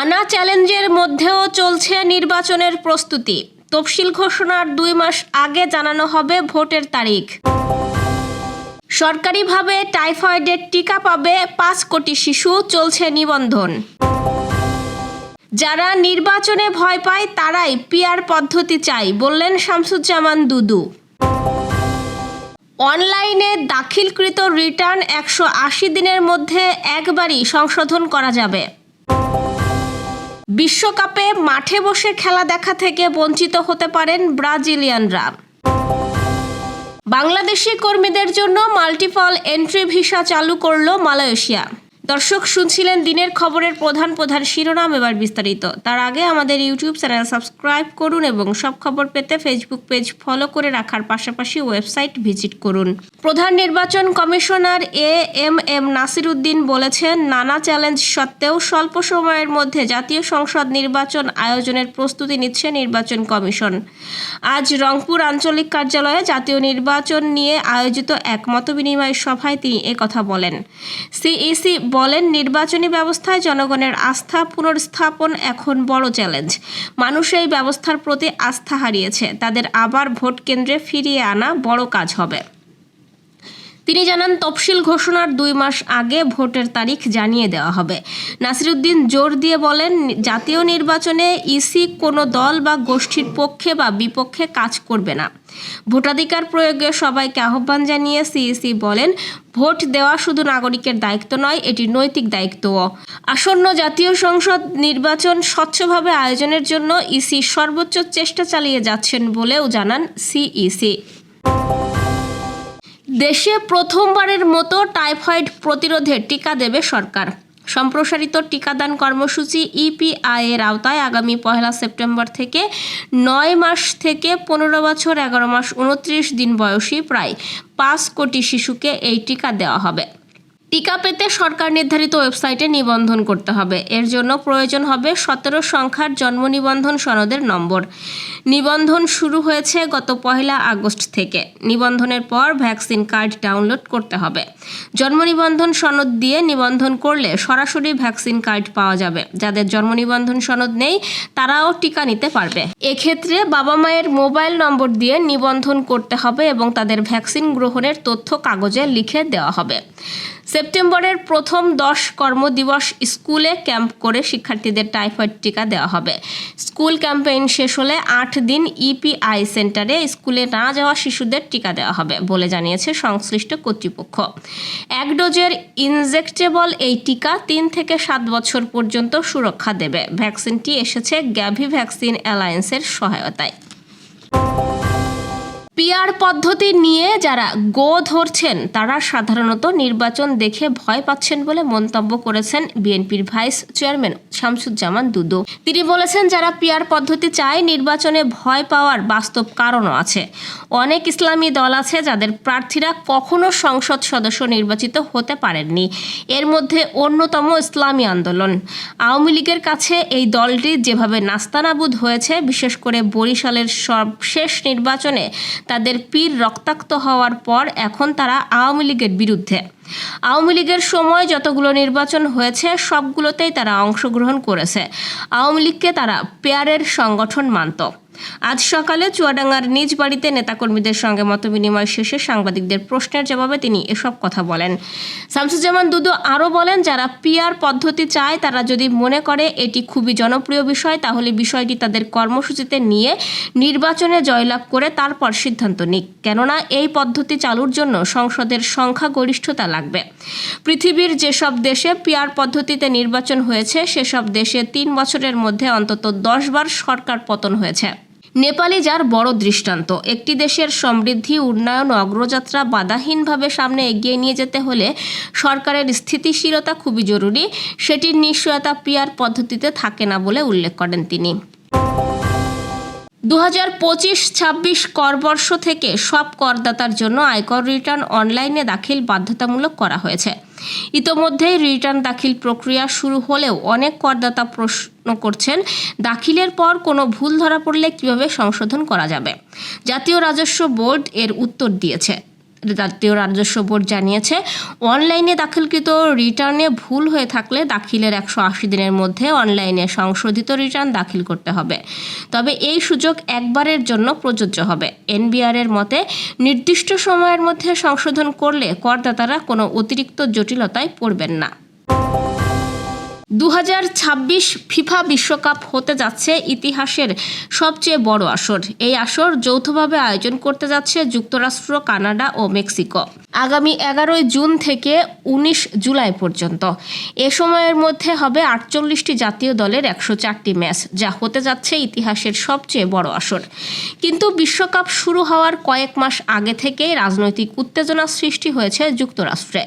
নানা চ্যালেঞ্জের মধ্যেও চলছে নির্বাচনের প্রস্তুতি। তফসিল ঘোষণার দুই মাস আগে জানানো হবে ভোটের তারিখ। সরকারিভাবে টাইফয়েডের টিকা পাবে পাঁচ কোটি শিশু, চলছে নিবন্ধন। যারা নির্বাচনে ভয় পায়, তারাই পিয়ার পদ্ধতি চাই, বললেন শামসুজ্জামান দুদু। অনলাইনে দাখিলকৃত রিটার্ন একশো আশি দিনের মধ্যে একবারই সংশোধন করা যাবে। বিশ্বকাপে মাঠে বসে খেলা দেখা থেকে বঞ্চিত হতে পারেন ব্রাজিলিয়ানরা। বাংলাদেশি কর্মীদের জন্য মাল্টিপল এন্ট্রি ভিসা চালু করল মালয়েশিয়া। দর্শক, শুনছিলেন দিনের খবরের প্রধান প্রধান শিরোনাম এবার বিস্তারিত। তার আগে আমাদের ইউটিউব চ্যানেল সাবস্ক্রাইব করুন এবং সব খবর পেতে ফেসবুক পেজ ফলো করে রাখার পাশাপাশি ওয়েবসাইট ভিজিট করুন। প্রধান নির্বাচন commissioner A M M Nasir Uddin বলেছেন, নানা চ্যালেঞ্জ সত্ত্বেও স্বল্প সময়ের মধ্যে জাতীয় সংসদ নির্বাচন আয়োজনের প্রস্তুতি নিচ্ছে নির্বাচন কমিশন। আজ রংপুর আঞ্চলিক কার্যালয়ে জাতীয় নির্বাচন নিয়ে আয়োজিত এক মতবিনিময় সভায় তিনি একথা বলেন। সিইসি বলেন, নির্বাচনী ব্যবস্থায় জনগণের আস্থা পুনর্স্থাপন এখন বড় চ্যালেঞ্জ। মানুষ এই ব্যবস্থার প্রতি আস্থা হারিয়েছে। তাদের আবার ভোট কেন্দ্রে ফিরিয়ে আনা বড় কাজ হবে। তিনি জানান, তফসিল ঘোষণার দুই মাস আগে ভোটের তারিখ জানিয়ে দেওয়া হবে। নাসিরুদ্দিন জোর দিয়ে বলেন, জাতীয় নির্বাচনে ইসি কোনো দল বা গোষ্ঠীর পক্ষে বা বিপক্ষে কাজ করবে না। ভোটাধিকার প্রয়োগে সবাইকে আহ্বান জানিয়ে সিইসি বলেন, ভোট দেওয়া শুধু নাগরিকের দায়িত্ব নয়, এটি নৈতিক দায়িত্বও। আসন্ন জাতীয় সংসদ নির্বাচন স্বচ্ছভাবে আয়োজনের জন্য ইসি সর্বোচ্চ চেষ্টা চালিয়ে যাচ্ছেন বলেও জানান সিইসি। দেশে প্রথমবারের মতো টাইফয়েড প্রতিরোধে টিকা দেবে সরকার। সম্প্রসারিত টিকাদান কর্মসূচি ইপিআই এর আওতায় আগামী পহেলা সেপ্টেম্বর থেকে নয় মাস থেকে পনেরো বছর, এগারো মাস, উনত্রিশ দিন বয়সী প্রায় পাঁচ কোটি শিশুকে এই টিকা দেওয়া হবে। টিকা পেতে সরকার নির্ধারিত ওয়েবসাইটে নিবন্ধন করতে হবে। এর জন্য প্রয়োজন হবে সতেরো সংখ্যার জন্ম নিবন্ধন সনদের নম্বর। নিবন্ধন শুরু হয়েছে গত পহেলা আগস্ট থেকে। নিবন্ধনের পর ভ্যাকসিন কার্ড ডাউনলোড করতে হবে। জন্ম নিবন্ধন সনদ দিয়ে নিবন্ধন করলে সরাসরি ভ্যাকসিন কার্ড পাওয়া যাবে। যাদের জন্ম নিবন্ধন সনদ নেই, তারাও টিকা নিতে পারবে। এক্ষেত্রে বাবা মায়ের মোবাইল নম্বর দিয়ে নিবন্ধন করতে হবে এবং তাদের ভ্যাকসিন গ্রহণের তথ্য কাগজে লিখে দেওয়া হবে। সেপ্টেম্বরের প্রথম দশ কর্মদিবস স্কুলে ক্যাম্প করে শিক্ষার্থীদের টাইফয়েড টিকা দেওয়া হবে। স্কুল ক্যাম্পেইন শেষ হলে আট দিন ইপিআই সেন্টারে স্কুলে না যাওয়া শিশুদের টিকা দেওয়া হবে বলে জানিয়েছে সংশ্লিষ্ট কর্তৃপক্ষ। এক ডোজের ইনজেক্টেবল এই টিকা তিন থেকে সাত বছর পর্যন্ত সুরক্ষা দেবে। ভ্যাকসিনটি এসেছে গ্যাভি ভ্যাকসিন অ্যালায়েন্সের সহায়তায়। পিআর পদ্ধতি নিয়ে যারা গো ধরছেন, তারা সাধারণত নির্বাচন দেখে ভয় পাচ্ছেন বলে মন্তব্য করেছেন বিএনপির ভাইস চেয়ারম্যান শামসুজ্জামান দুদু। তিনি বলেছেন, যারা পিয়ার পদ্ধতি চায়, নির্বাচনে ভয় পাওয়ার বাস্তব কারণও আছে। অনেক ইসলামী দল আছে, যাদের প্রার্থীরা কখনো সংসদ সদস্য নির্বাচিত হতে পারেননি। এর মধ্যে অন্যতম ইসলামী আন্দোলন। আওয়ামী লীগের কাছে এই দলটি যেভাবে নাস্তানাবুদ হয়েছে, বিশেষ করে বরিশালের সবশেষ নির্বাচনে তাদের পীর রক্তাক্ত হওয়ার পর এখন তারা আওয়ামী লীগের বিরুদ্ধে। আওয়ামী লীগের সময় যতগুলো নির্বাচন হয়েছে, সবগুলোতেই তারা অংশগ্রহণ করেছে। আওয়ামী লীগকে তারা পেয়ারের সংগঠন মানত। আজ সকালে চুয়াডাঙ্গার নিজ বাড়িতে নেতাকর্মীদের সঙ্গে মতবিনিময় শেষে সাংবাদিকদের প্রশ্নের জবাবে তিনি এসব কথা বলেন। শামসুজ্জামান দুদু আরও বলেন, যারা পিআর পদ্ধতি চায়, তারা যদি মনে করে এটি খুবই জনপ্রিয় বিষয়, তাহলে বিষয়টি তাদের কর্মসূচিতে নিয়ে নির্বাচনে জয়লাভ করে তারপর সিদ্ধান্ত নিক। কেননা, এই পদ্ধতি চালুর জন্য সংসদের সংখ্যাগরিষ্ঠতা লাগবে। পৃথিবীর যেসব দেশে পিআর পদ্ধতিতে নির্বাচন হয়েছে, সেসব দেশে তিন বছরের মধ্যে অন্তত দশবার সরকার পতন হয়েছে। নেপালে যার বড় দৃষ্টান্ত, একটি দেশের সমৃদ্ধি, উন্নয়ন, অগ্রযাত্রা বাধাহীনভাবে সামনে এগিয়ে নিয়ে যেতে হলে সরকারের স্থিতিশীলতা খুবই জরুরি। সেটির নিশ্চয়তা পিয়ার পদ্ধতিতে থাকে না বলে উল্লেখ করেন তিনি। দু হাজার পঁচিশ ছাব্বিশ করবর্ষ থেকে সব করদাতার জন্য আয়কর রিটার্ন অনলাইনে দাখিল বাধ্যতামূলক করা হয়েছে। ইতোমধ্যেই রিটার্ন দাখিল প্রক্রিয়া শুরু হলেও অনেক করদাতা প্রশ্ন করছেন, দাখিলের পর কোনো ভুল ধরা পড়লে কীভাবে সংশোধন করা যাবে? জাতীয় রাজস্ব বোর্ড এর উত্তর দিয়েছে। জাতীয় রাজস্ব বোর্ড জানিয়েছে, অনলাইনে দাখিলকৃত রিটার্নে ভুল হয়ে থাকলে দাখিলের একশো আশি দিনের মধ্যে অনলাইনে সংশোধিত রিটার্ন দাখিল করতে হবে। তবে এই সুযোগ একবারের জন্য প্রযোজ্য হবে। এনবিআর এর মতে, নির্দিষ্ট সময়ের মধ্যে সংশোধন করলে করদাতারা কোনো অতিরিক্ত জটিলতায় পড়বেন না। দু হাজার ছাব্বিশ ফিফা বিশ্বকাপ হতে যাচ্ছে ইতিহাসের সবচেয়ে বড় আসর। এই আসর যৌথভাবে আয়োজন করতে যাচ্ছে যুক্তরাষ্ট্র, কানাডা ও মেক্সিকো। আগামী এগারোই জুন থেকে উনিশ জুলাই পর্যন্ত। এ সময়ের মধ্যে হবে আটচল্লিশটি জাতীয় দলের একশো চারটি ম্যাচ, যা হতে যাচ্ছে ইতিহাসের সবচেয়ে বড় আসর। কিন্তু বিশ্বকাপ শুরু হওয়ার কয়েক মাস আগে থেকেই রাজনৈতিক উত্তেজনা সৃষ্টি হয়েছে যুক্তরাষ্ট্রে,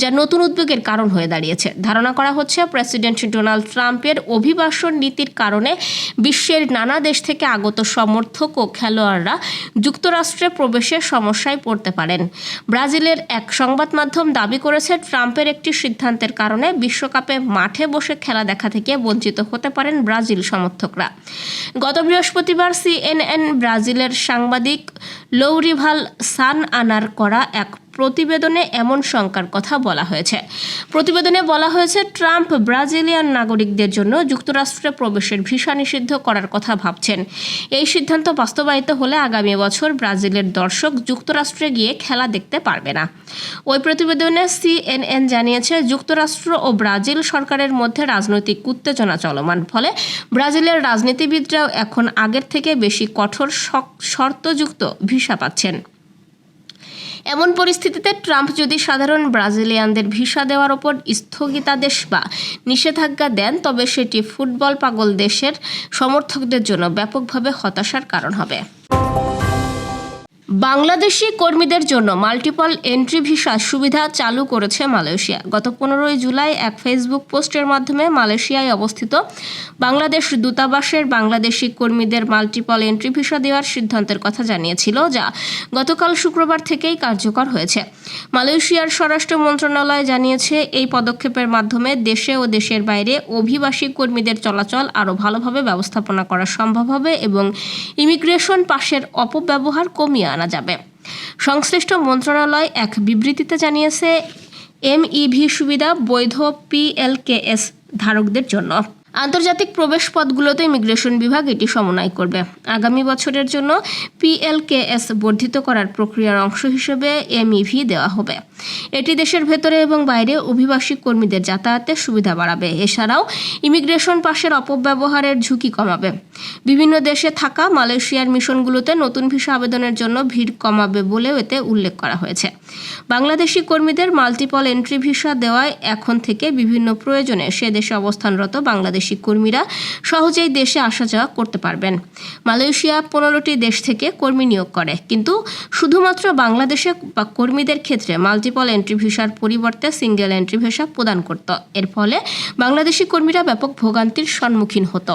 যা নতুন উদ্বেগের কারণ হয়ে দাঁড়িয়েছে। ধারণা করা হচ্ছে প্রেসিডেন্ট ডোনাল্ড ট্রাম্পের অভিবাসন নীতির কারণে বিশ্বের নানা দেশ থেকে আগত সমর্থক ও খেলোয়াড়রা যুক্তরাষ্ট্রে প্রবেশের সমস্যায় পড়তে পারেন। ব্রাজিলের এক সংবাদ মাধ্যম দাবি করেছে, ট্রাম্পের একটি সিদ্ধান্তের কারণে বিশ্বকাপে মাঠে বসে খেলা দেখা থেকে বঞ্চিত হতে পারেন ব্রাজিল সমর্থকরা। গত বৃহস্পতিবার সিএনএন ব্রাজিলের সাংবাদিক লৌরিভাল সান আনার করা এক প্রতিবেদনে এমন শঙ্কার কথা বলা হয়েছে। প্রতিবেদনে বলা হয়েছে, ট্রাম্প ব্রাজিলিয়ান নাগরিকদের জন্য যুক্তরাষ্ট্রে প্রবেশের ভিসা নিষিদ্ধ করার কথা ভাবছেন। এই সিদ্ধান্ত বাস্তবায়িত হলে আগামী বছর ব্রাজিলের দর্শক যুক্তরাষ্ট্রে গিয়ে খেলা দেখতে পারবে না। ওই প্রতিবেদনে সিএনএন জানিয়েছে, যুক্তরাষ্ট্র ও ব্রাজিল সরকারের মধ্যে রাজনৈতিক উত্তেজনা চলমান, ফলে ব্রাজিলের রাজনীতিবিদরাও এখন আগের থেকে বেশি কঠোর শর্তযুক্ত ভিসা পাচ্ছেন। এমন পরিস্থিতিতে ট্রাম্প যদি সাধারণ ব্রাজিলিয়ানদের ভিসা দেওয়ার ওপর স্থগিতাদেশ বা নিষেধাজ্ঞা দেন, তবে সেটি ফুটবল পাগল দেশের সমর্থকদের জন্য ব্যাপকভাবে হতাশার কারণ হবে। বাংলাদেশি কর্মীদের জন্য মাল্টিপল এন্ট্রি ভিসা সুবিধা চালু করেছে মালয়েশিয়া। গত পনেরোই জুলাই এক ফেসবুক পোস্টের মাধ্যমে মালয়েশিয়ায় অবস্থিত বাংলাদেশ দূতাবাসের বাংলাদেশি কর্মীদের মাল্টিপল এন্ট্রি ভিসা দেওয়ার সিদ্ধান্তের কথা জানিয়েছিল, যা গতকাল শুক্রবার থেকেই কার্যকর হয়েছে। মালয়েশিয়ার স্বরাষ্ট্র মন্ত্রণালয় জানিয়েছে, এই পদক্ষেপের মাধ্যমে দেশে ও দেশের বাইরে অভিবাসী কর্মীদের চলাচল আরও ভালোভাবে ব্যবস্থাপনা করা সম্ভব হবে এবং ইমিগ্রেশন পাশের অপব্যবহার কমিয়ে আনা যাবে। সংশ্লিষ্ট মন্ত্রণালয় এক বিবৃতিতে জানিয়েছে, এমইভি সুবিধা বৈধ পিএলকেএস ধারকদের জন্য। আন্তর্জাতিক প্রবেশ পথগুলোতে ইমিগ্রেশন বিভাগ এটি সমন্বয় করবে। আগামী বছরের জন্য পিএলকেএস বর্ধিত করার প্রক্রিয়ার অংশ হিসেবে এমইভি দেওয়া হবে। এটি দেশের ভেতরে এবং বাইরে অভিবাসী কর্মীদের যাতায়াতের সুবিধা বাড়াবে। এছাড়াও ইমিগ্রেশন পাশের অপব্যবহারের ঝুঁকি কমাবে। বিভিন্ন দেশে থাকা মালয়েশিয়ার মিশনগুলোতে নতুন ভিসা আবেদনের জন্য ভিড় কমাবে বলেও এতে উল্লেখ করা হয়েছে। বাংলাদেশি কর্মীদের মাল্টিপল এন্ট্রি ভিসা দেওয়ায় এখন থেকে বিভিন্ন প্রয়োজনে সে দেশে অবস্থানরত বাংলাদেশি কর্মীরা সহজেই দেশে আসা যাওয়া করতে পারবেন। মালয়েশিয়া পনেরোটি দেশ থেকে কর্মী নিয়োগ করে, কিন্তু শুধুমাত্র বাংলাদেশে বা কর্মীদের ক্ষেত্রে মাল্টিপল এন্ট্রি ভিসার পরিবর্তে সিঙ্গেল এন্ট্রি ভিসা প্রদান করত। এর ফলে বাংলাদেশি কর্মীরা ব্যাপক ভোগান্তির সম্মুখীন হতো।